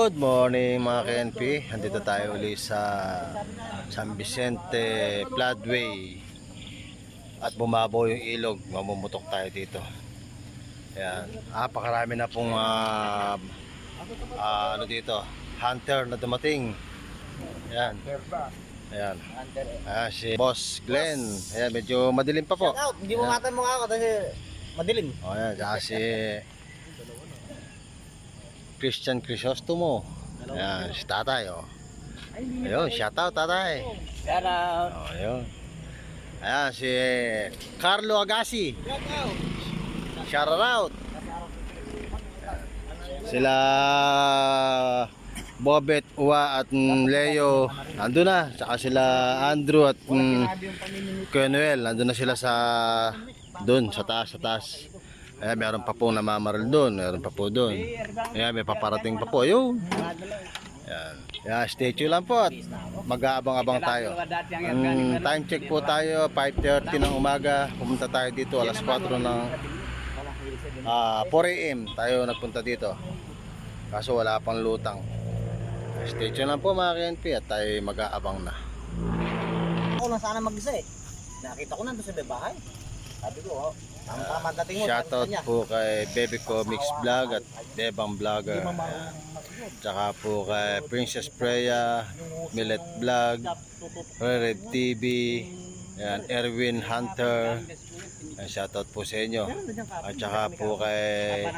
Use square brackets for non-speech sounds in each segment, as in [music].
Good morning mga KNP. Andito tayo uli sa San Vicente Floodway. At bumabaw yung ilog. Mamumutok tayo dito. Ayan. Napakarami na pong ah, ah, ano dito. Hunter na dumating. Ayan. Ayan. Ah, si Boss Glenn. Ayan, medyo madilim pa po. Hindi mo matan mo ako kasi madilim. O yan, tsaka si Christian Crisostomo. Ayan, si tatay o. Ayun, shout out tatay. Shout out! O, ayun. Ayan, si Carlo Agassi. Shout out. Sila Bobet, Uwa at Leo nandun na. Tsaka sila Andrew at mm, Kuya Noel. Nandun na sila sa doon, sa taas, sa taas. Ayan, meron pa pong namamaral doon. Meron pa po doon. Ayan, may paparating pa po. Ayun. Ayan. Ayan, stay tuned lang po at mag-aabang-abang tayo. Mm, time check po tayo, 5.30 ng umaga. Pumunta tayo dito, alas 4 ng ah 4 a.m. tayo nagpunta dito. Kaso wala pang lutang. Stay tuned lang po mga KNP at tayo mag-aabang na. Ako lang sana mag-isa eh. Nakita ko nandun sa may bahay. Sabi ko, oh, tama tama dating mo. Shoutout po kay Baby Comics Vlog at Bebang Vlogger. Ayan. Tsaka po kay Princess Freya, Millet Vlog, Red TV, Ayan, Erwin Hunter. Ayan, shoutout po sa inyo. At saka po kay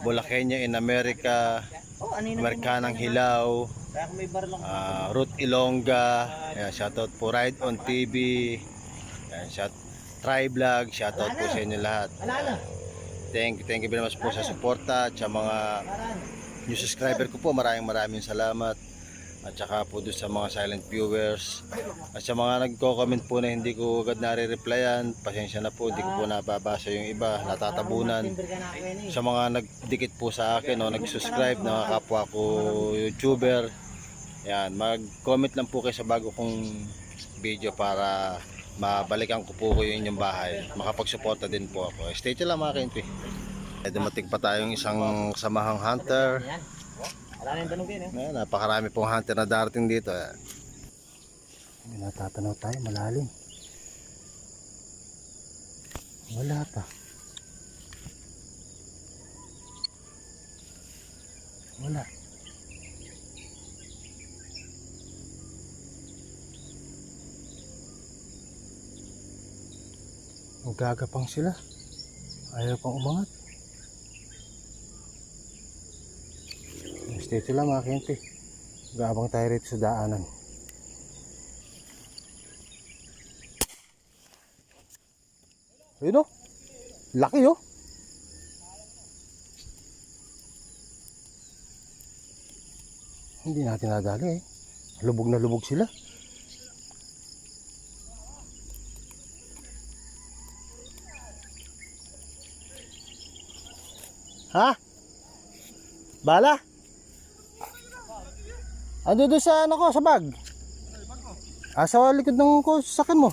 Bulakenya in America? Amerikanang Hilaw, uh, Ruth Ilongga, ayan, shoutout po Ride on TV, ayan, shout, Try Vlog, shoutout po sa inyo lahat. Na. Thank you, thank you very much po sa suporta at sa mga new subscriber ko po. Maraming maraming salamat. At saka po doon sa mga silent viewers. At sa mga nagko-comment po na hindi ko agad nare-replyan, pasensya na po, hindi ko po nababasa yung iba, natatabunan. Eh. Sa mga nagdikit po sa akin o nag-subscribe na kapwa ko YouTuber, yan, mag-comment lang po kayo sa bago kong video para mabalikan ko po kayo inyong bahay. Makapagsuporta din po ako. Stay tuned lang mga KNP. Eh, dumating pa tayong isang samahang hunter. Eh. Napakarami pong hunter na darating dito. May natatanaw tayo, malalim. Wala pa. Wala. Magagapang sila. Ayaw pang umangat. Stay lang mga kente. Gabang tayo rito sa daanan. Ayun o. Laki oh. Hindi natin nadali eh. Lubog na lubog sila. Ha? Bala? Ando doon sa ano ko, sa bag. Ah, sa likod ng ko, sakin mo.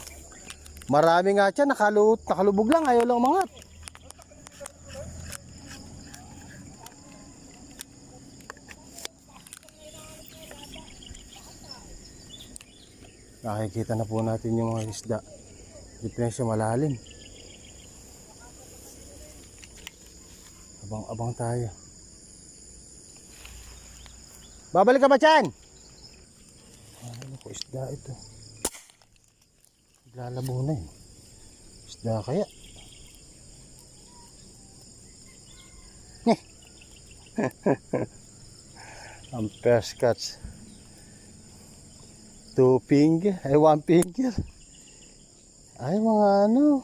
Marami nga siya, nakalut, nakalubog lang, ayaw lang umangat. Nakikita na po natin yung mga isda. Diferensya malalim. Abang-abang tayo. Babalik ka ba dyan? Ano ko isda ito? Lalabo na eh. Isda kaya? [laughs] Ang first catch. Two finger, ay one finger. Ay mga ano.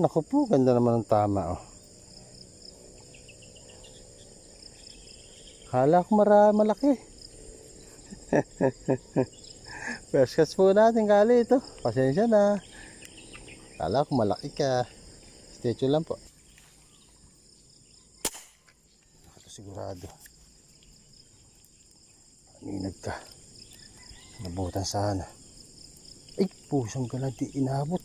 Naku po, ganda naman ang tama oh. Kala ko mara malaki. [laughs] First catch po natin kali ito. Pasensya na. Kala ko malaki ka. Stay tuned lang po. Ito sigurado. Paninag ka. Nabutan sana. Ay, pusang di inabot.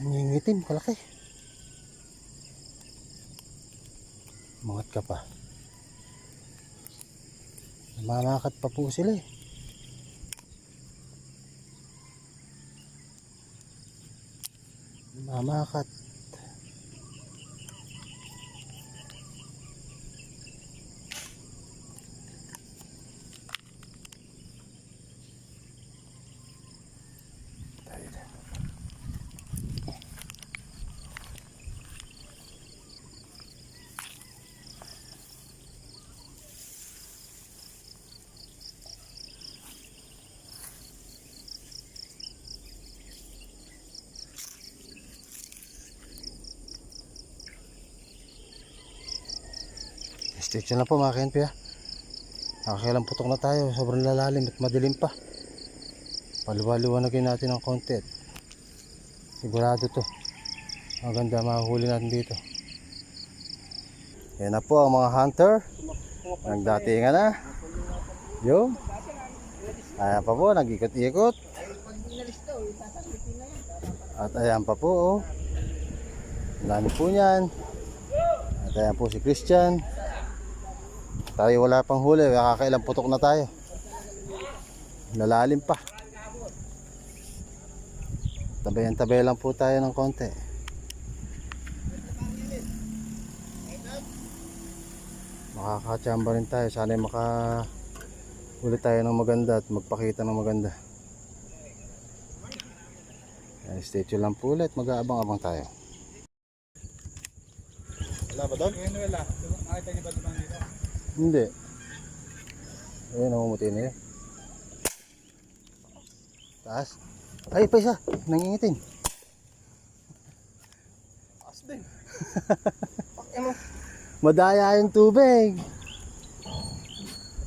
Nangingitim, kalaki. Mangat ka pa. Namamakat pa po sila eh. Namamakat. Stitch na po mga KNP ha. Nakakailang putok na tayo. Sobrang lalalim at madilim pa. Paliwaliwanagin natin ng konti. Sigurado to. Maganda mahuli natin dito. Yan na po ang mga hunter. Nagdatingan na. Yo. Ayan pa po, nag-ikot-ikot. At ayan pa po, oh. Dami po niyan. At ayan po si Christian. Tayo wala pang huli, kakailang putok na tayo. Lalalim pa. Tabayan-tabay lang po tayo ng konti. Makakachamba rin tayo. Sana maka huli tayo ng maganda at magpakita ng maganda. Ay, stay tuned lang po ulit. Mag-aabang-abang tayo. Wala ba doon? Wala. Nakita niyo ba dito? Hindi. Ayun, namumuti na yun. Taas. Ay, pa isa. Nangingitin. Taas din. Madaya yung tubig.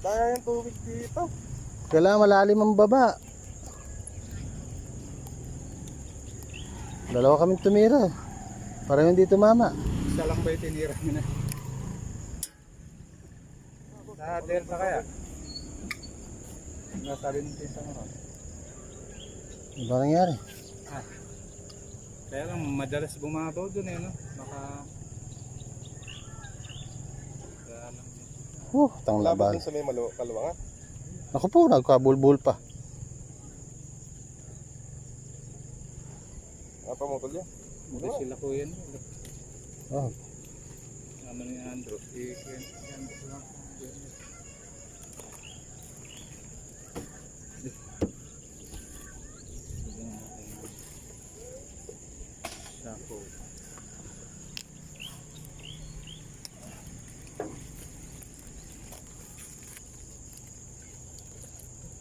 Daya yung tubig dito. Kailangan malalim ang baba. Dalawa kaming tumira. Para hindi tumama. Isa lang ba yung tinira niyo na? Sa Delta kaya? Ano sabi ng pinsa mo? no? Ano ba nangyari? Kaya lang madalas bumabaw dun eh no? Baka... Kaya lang yun. Uh, tang laban. sa may malu kaluwangan? Ako po, nagkabulbul pa. Napamutol yan? Hindi sila ko yan. Oh, Ano ni Andrew? Si Andrew lang. Sako.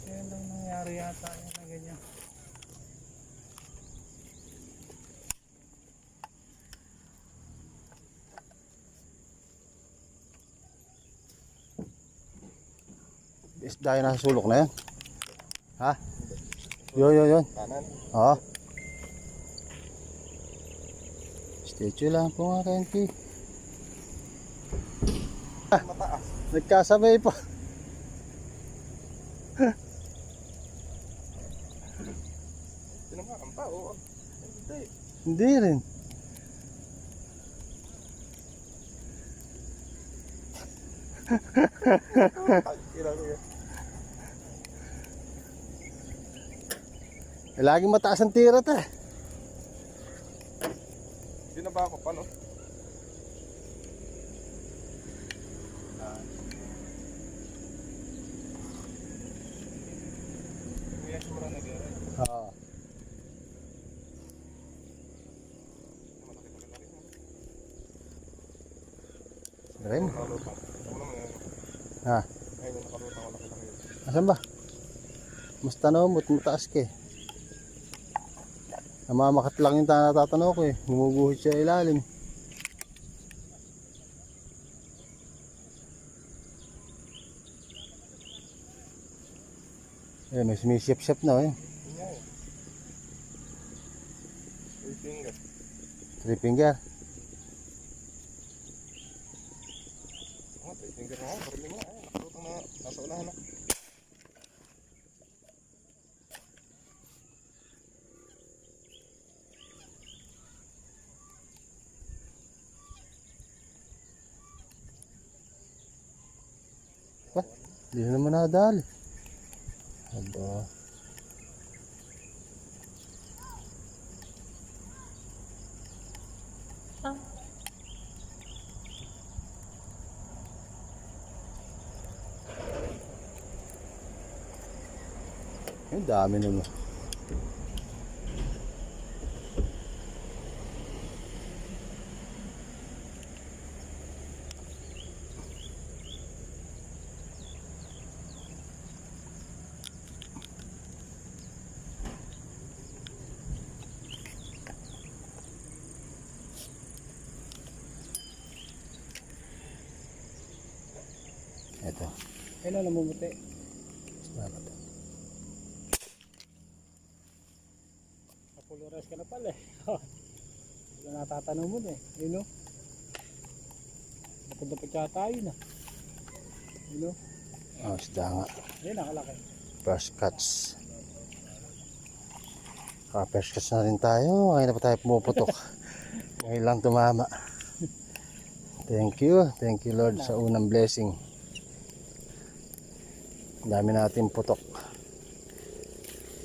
Kaya lang nangyari yata yun na ganyan. isda yun nasa sulok na yan. Ha? Yun, yun, yun. Kanan. Oo. Statue lang po mga KNP. Mataas. Nagkasabay pa. Tinamaan pa, oo. Hindi. Hindi rin. [laughs] Eh, laging mataas ang tirat eh. Binaba ko pa, no? Kuya, sumura na gano'n. Oo. Yan? Ha? Ayun, nakalutang. Asan ba? Mas tanaw mo't mataas ka eh. Namamakat lang yung tana natatanaw ko eh. Gumuguhit siya ilalim. Eh, may sumisip-sip na eh. Three finger. Three finger. Oh, three finger na nga. Barili mo na. Ayun, nakalutang na. Nasa unahan na. Hindi na naman nadali. Aba. Ang dami naman. Ito. Ayun na, namumuti. Salamat. Kapuluras ka na pala eh. [laughs] Wala natatanong mo na eh. Ayun o. Dapat-dapat yata yun ah. Ayun o. Oh, isda nga. Ayun, nakalaki. First cuts. Ah, first cuts na rin tayo. Ngayon na pa tayo pumuputok. [laughs] Ngayon lang tumama. Thank you. Thank you Lord sa unang blessing. Dami natin putok.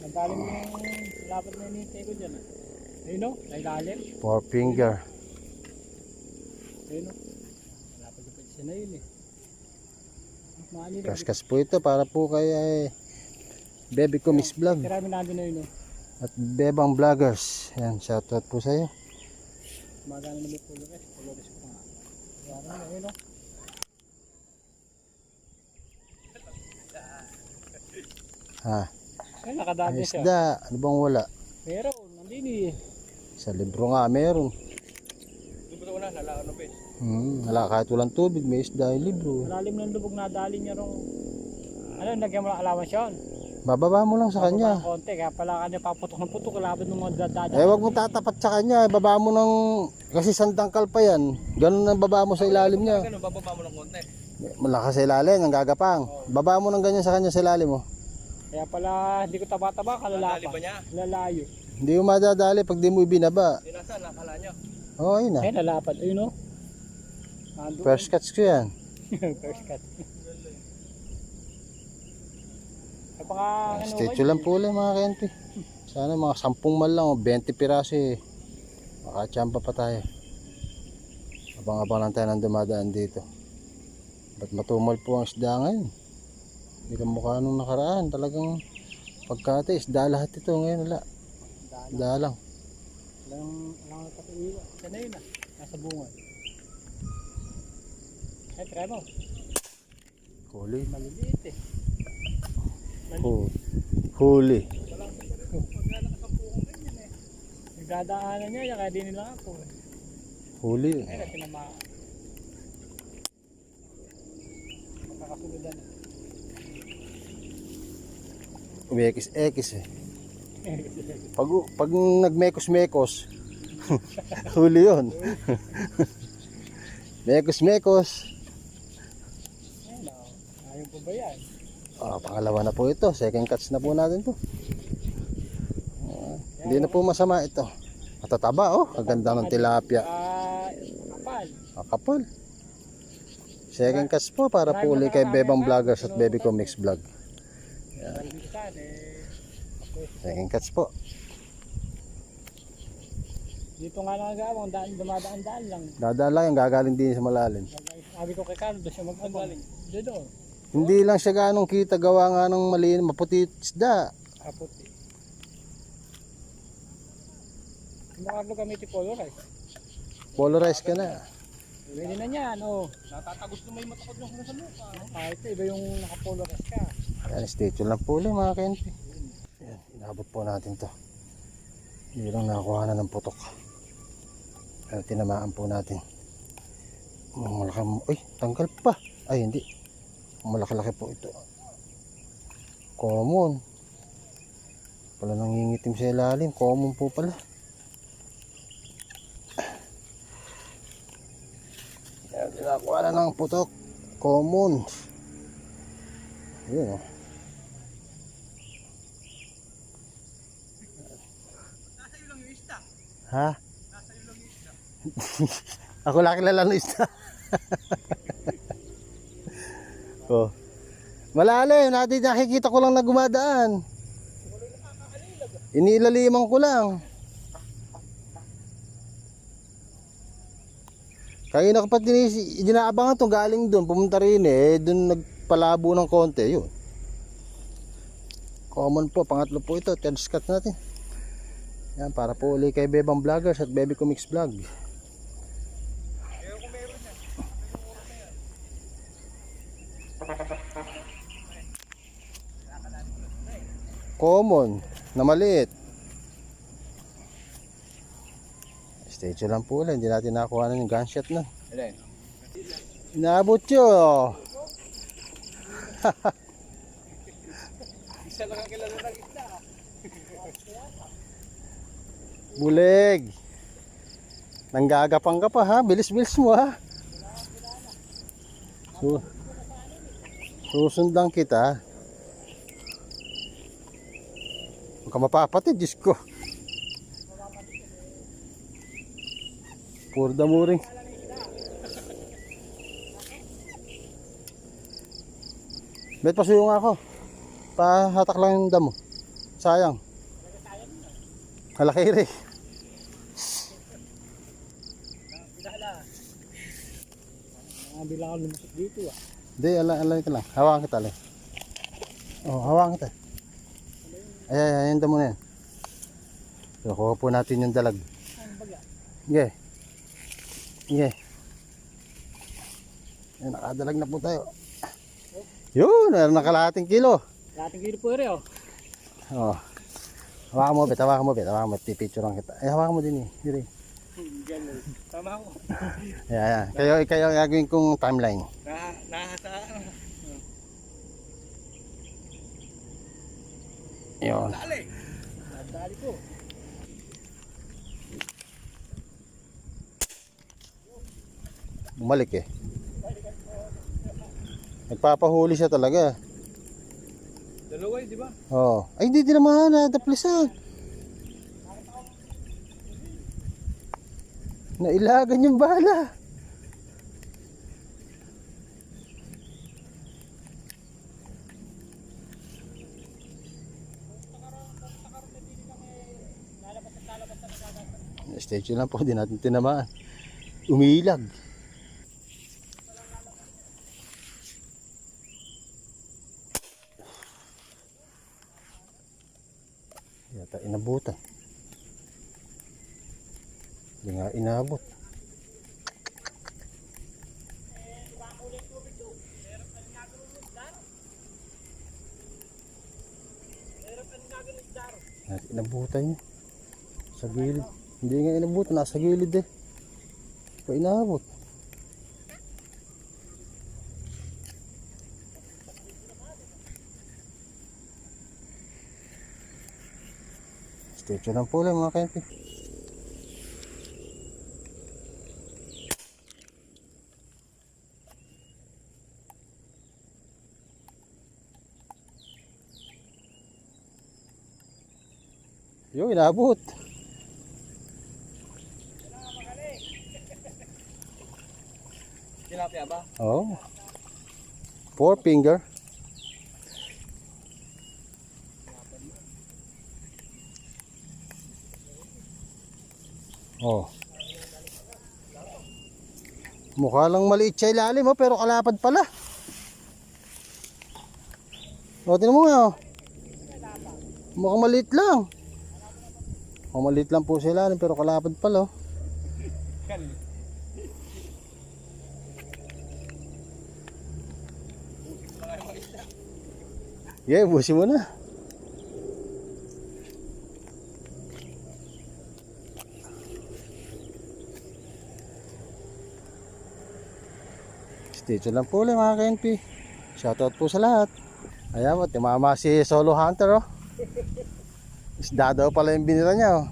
Ang dalim yung lapad na inintay ko dyan ah. Ayun o, nailalim. Four finger. Ayun o. Lapad-lapad siya na yun eh. Na. First cuts po ito para po kay eh, Baby ko Miss Vlog natin na yun o. at Bebang Vloggers. Yan, shoutout po sa iyo. Magana na may pulores. Pulores ko nga. Kaya na, ayun o. Ha, Ayun, nakadami ay siya. isda. Ano bang wala? Pero, nandini eh. Sa libro nga meron. Ba wala, nalaan na bes. Hmm, wala kahit walang tubig, may isda yung libro. Malalim ng lubog na dali niya rong ano, nagyan mo lang allowance yun. Bababa mo lang sa kanya. Bababa konti, kaya pala kanya paputok ng putok, kalaban ng mga dadada. Eh, wag mo tatapat sa kanya. Baba mo ng... Kasi sandangkal pa yan. Ganun ang baba mo sa ilalim niya. Ganun, bababa mo ng konti. Malakas sa ilalim, ang gagapang. Baba mo ng ganyan sa kanya sa ilalim mo. Kaya pala, hindi ko taba-taba, kalalapan. ba niya? Lalayo. Hindi mo madadali pag di mo ibinaba. Sinasa, nakala nyo. Oo, oh, yun na. Eh, lalapad, ayun o. Nandun. First cuts ko yan. [laughs] First cut. Ay, pa nga, ano Statue lang po ulit mga KNP. Sana mga 10 mal lang o 20 piraso eh. Makachamba pa tayo. Abang-abang lang tayo ng dumadaan dito. Ba't matumal po ang isda ngayon? Hindi ka mukha nung nakaraan. Talagang pagkate, isda lahat ito ngayon wala. Isda lang. Walang, walang katuiwa. Siya na yun ah. Nasa bunga. Ay, try mo. Huli. Maliliit eh. Hu- Huli. Nagdadaanan niya, kaya di nila ako. eh. Huli. Ay, na tinamaan. Magkakasuludan. Umekis-ekis eh. Pag, pag nagmekos-mekos, [laughs] huli yun. [laughs] Mekos-mekos. Ayun po ba yan? Ah, pangalawa na po ito. Second catch na po natin to. Ah, hindi na po masama ito. Matataba oh. Ang ganda ng tilapia. Ah, kapal. Makapal. Second catch po para po uli kay Bebang Vloggers at Baby Comics Vlog. Eh. Second catch po. Dito nga lang agawang daan, dumadaan-daan lang. Dadaan lang yung gagaling din sa malalim. Sabi ko kay Carlo, doon siya magagaling. Doon doon. Hindi lang siya ganong kita gawa nga ng maliin, maputi isda. Kapot eh. Kung Carlo gamitin polarize. Polarize ka na. Pwede na niyan, oh. Natatagos na may matakot yung sa mukha. Ah, ito, iba yung nakapolarize ka. Ayan, stay tuned lang po ulit mga KNP. Ayan, inabot po natin to. Hindi lang nakakuha na ng putok. Pero tinamaan po natin. Malaki, uy, tanggal pa. Ay, hindi. Malaki-laki po ito. Common. Pala nangingitim sa ilalim. Common po pala. Ayan, tinakuha na ng putok. Common. Yun oh. Ha? [laughs] Ako lang kilala ng isda. [laughs] oh. Malalim, natin nakikita ko lang na gumadaan. Inilaliman ko lang. Kaya ko pa dinis- dinaabangan to galing doon, pumunta rin eh, doon nagpalabo ng konti, yun. Common po, pangatlo po ito, test cut natin. Yan, para po uli kay Bebang Vloggers at Bebe Comics Vlog. Common, na maliit. Stage lang po ulit, hindi natin nakakuha ng gunshot na. Inaabot yun. Isa lang ang kilala ng isda. Bulig. Nanggagapang ka pa ha. Bilis-bilis mo ha. Su susundan kita. Huwag ka mapapatid, Diyos ko. Puro damuring. Bet pasuyo nga ako. Pahatak lang yung damo. Sayang. Malaki Mga bilang lumusot dito ah. Hindi, ala, ala ito lang. Hawakan kita lang. Oh, hawakan kita. Ay, ay, ay, mo na yan. So, kuha po natin yung dalag. Sige. Sige. Yan, nakadalag na po tayo. Yun, meron na kalahating kilo. Lating kilo po rin oh. Oh. Hawakan mo, bet. Hawakan mo, bet. Hawakan mo. Pipicture lang kita. Ay, hawakan mo din eh. Dire. Tama ako. Ayan, ayan. Kayo, kayo gagawin kong timeline. Na, nahasa. Yun. Dali. Dali ko. Bumalik eh. Nagpapahuli siya talaga. Dalawa eh, di ba? Oo. Ay, hindi din naman. Nadaplisan. Nailagan yung bala. Stage lang po, di natin tinamaan. Umilag. Yata inabutan. Hindi nga inabot. Natin inabutan niya. Sa gilid. Hindi nga inabutan, nasa gilid eh. Pa inabot. Stay lang po lang mga kempi. Yo, inabot. Tilapia ba? Oh. Four finger. Oh. Mukha lang maliit siya ilalim oh, pero kalapad pala. O, tinan mo nga oh. Mukhang maliit lang. Mukhang maliit lang po ilalim pero kalapad pala oh. Yeah, busin mo na. Tuned lang po ulit mga ka-NP. Shoutout po sa lahat. Ayan mo, timama si Solo Hunter oh. Isda daw pala yung binira niya oh.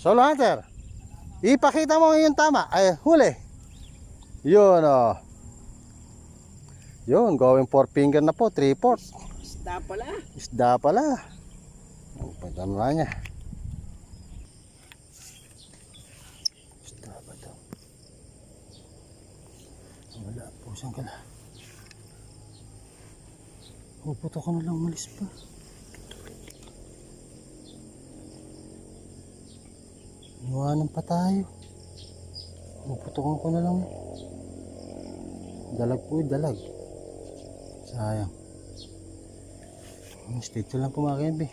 Solo Hunter, ipakita mo yung tama. Ay, huli. Yun oh. Yun, going four finger na po, three fourth. Isda pala. Isda pala. Ang punta na niya. Isda ba ito? Wala po siyang kala. Puputo ko na lang malis pa. Iwanan pa tayo. Puputokan ko na lang. Dalag po, dalag. Sayang. Stay lang po mga kembe.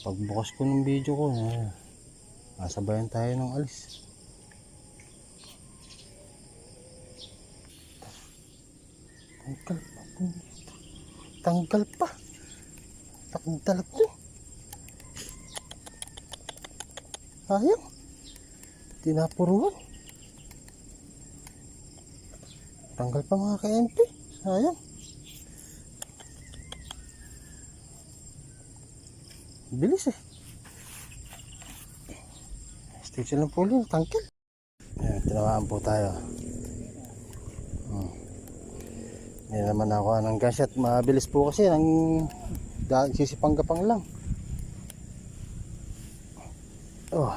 Pagbukas ko ng video ko, eh, masabayan tayo ng alis. Tanggal pa po. Tanggal pa. Takdalag to. Sayang. Tinapuruan. Tanggal pa mga ka-MP. Sayang. Bilis eh. Station lang po ulit. Tanggal. Ayan, tinamaan po tayo. Hmm. Hindi naman ako ng gunshot. Mabilis po kasi. Ang sisipang-gapang lang. Oh.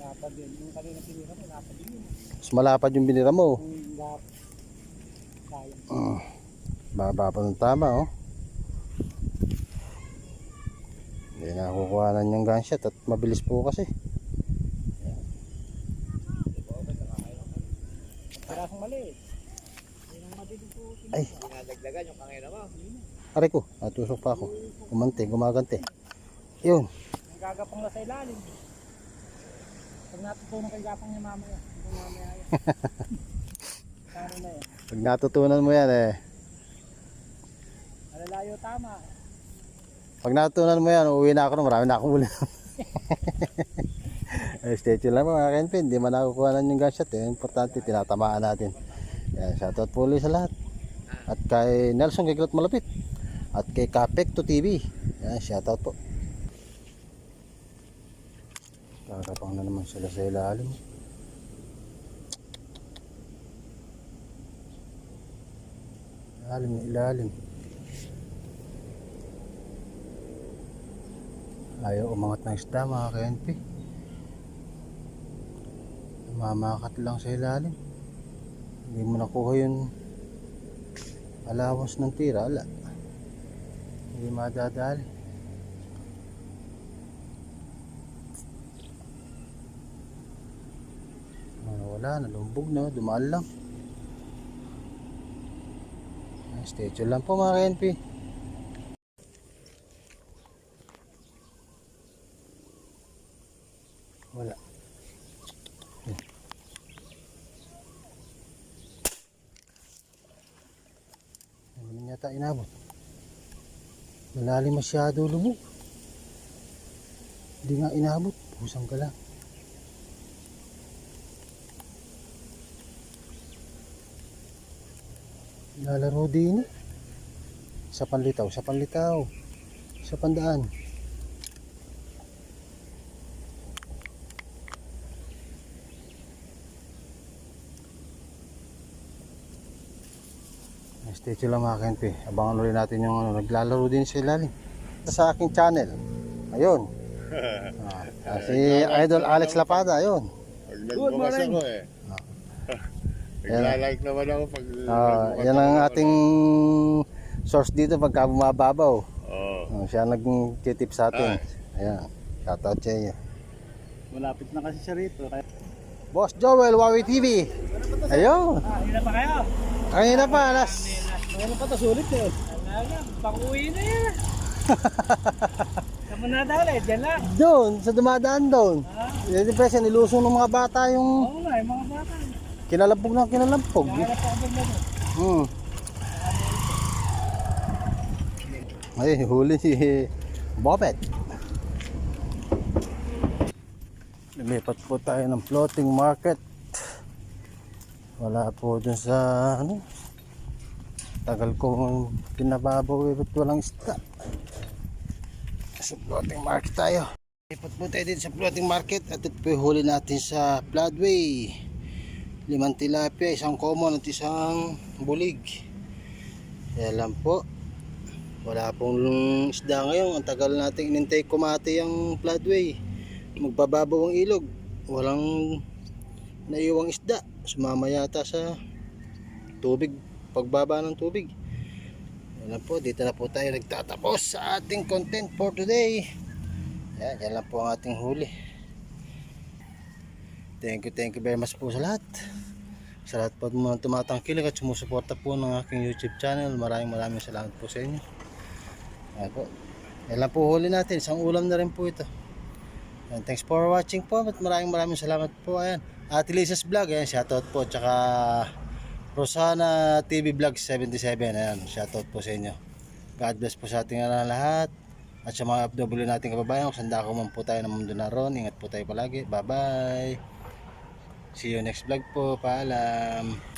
Dapat yun. Yung kanina pinira mo, dapat yun. Mas malapad yung binira mo. Sayang. Mm. Baba pa ng tama oh. Hindi na kukuhanan yung gunshot at mabilis po kasi. Parasong mali. Ay. Dinadagdagan yung kangina mo. Aray ko, natusok pa ako. Kumante, gumagante. Yun. Nagagapang na sa ilalim. Pag natutunan kay gapang niya mamaya. Ito mamaya yan. [laughs] Na yan. Pag natutunan mo yan eh. Alalayo tama. Pag natutunan mo yan, uuwi na ako na marami na akong uli. [laughs] eh, stay tuned lang mga Kenpin. Hindi man nakukuha yung gunshot eh. Importante, tinatamaan natin. Yan, shoutout po ulit sa lahat. At kay Nelson Gaglat Malapit. At kay Kapekto TV. Yan, shoutout po. Kakapang na naman sila sa ilalim. Ilalim na ilalim. Ayaw umangat ng isda mga KNP. Mamakat lang sa ilalim. Hindi mo nakuha yung allowance ng tira. Ala. Hindi madadali. Ah, wala, nalumbog na. Dumaan lang. Stay tuned lang po mga KNP. Wala. Naman yata inabot. Malalim masyado lubog. Hindi nga inabot. Pusang ka lang. Lalaro din. Sa panlitaw, sa panlitaw. Sa pandaan. Stay lang mga KNP. Abangan ulit natin yung ano, naglalaro din sa ilalim. Sa aking channel. Ayun. [laughs] Ah, si Idol Alex Lapada, ayun. Pag nagbukas ako eh. Nagla-like naman ako pag Ah, nagbukas yan ang ating source dito pagka bumababaw. Oo. Oh, siya nag-tip sa atin. Ayan. Shoutout sa iyo. Malapit na kasi siya rito. Kaya... Boss Joel, Wawi TV. Ayun. Ah, hindi na pa kayo. Kanina pa, alas. Meron pa to sulit eh. Na, pang-uwi na yan. [laughs] Saan mo na dali? Diyan lang. Doon, sa dumadaan doon. Ha? Yan yung presyo, nilusong ng mga bata yung Oo nga, yung mga bata. Kinalampog na doon. Hmm. Ay, huli si Bobet. Lumipat po tayo ng floating market. Wala po dun sa ano. Tagal ko pinababaw eh, ba't walang isda. Sa floating market tayo. Lipat po tayo dito sa floating market at ito po huli natin sa floodway limang tilapia, isang common at isang bulig. Kaya lang po, wala pong isda ngayon. Ang tagal natin inintay kumati ang floodway. Magbababaw ang ilog. Walang naiwang isda. Sumama yata sa tubig, pagbaba ng tubig. Yan po, dito na po tayo nagtatapos sa ating content for today. Yan, yan lang po ang ating huli. Thank you, thank you very much po sa lahat. Sa lahat po mga tumatangkilik at sumusuporta po ng aking YouTube channel. Maraming maraming salamat po sa inyo. Yan po. Yan lang po huli natin. Isang ulam na rin po ito. Yan, thanks for watching po at maraming maraming salamat po. Ayan. Ate Lisa's Vlog. Ayan, shoutout po. Tsaka Rosana TV Vlog 77. Ayan, shoutout po sa inyo. God bless po sa ating lahat. At sa mga FW nating kababayan, kung saan dako man po tayo ng mundo naroon, ingat po tayo palagi. Bye-bye. See you next vlog po. Paalam.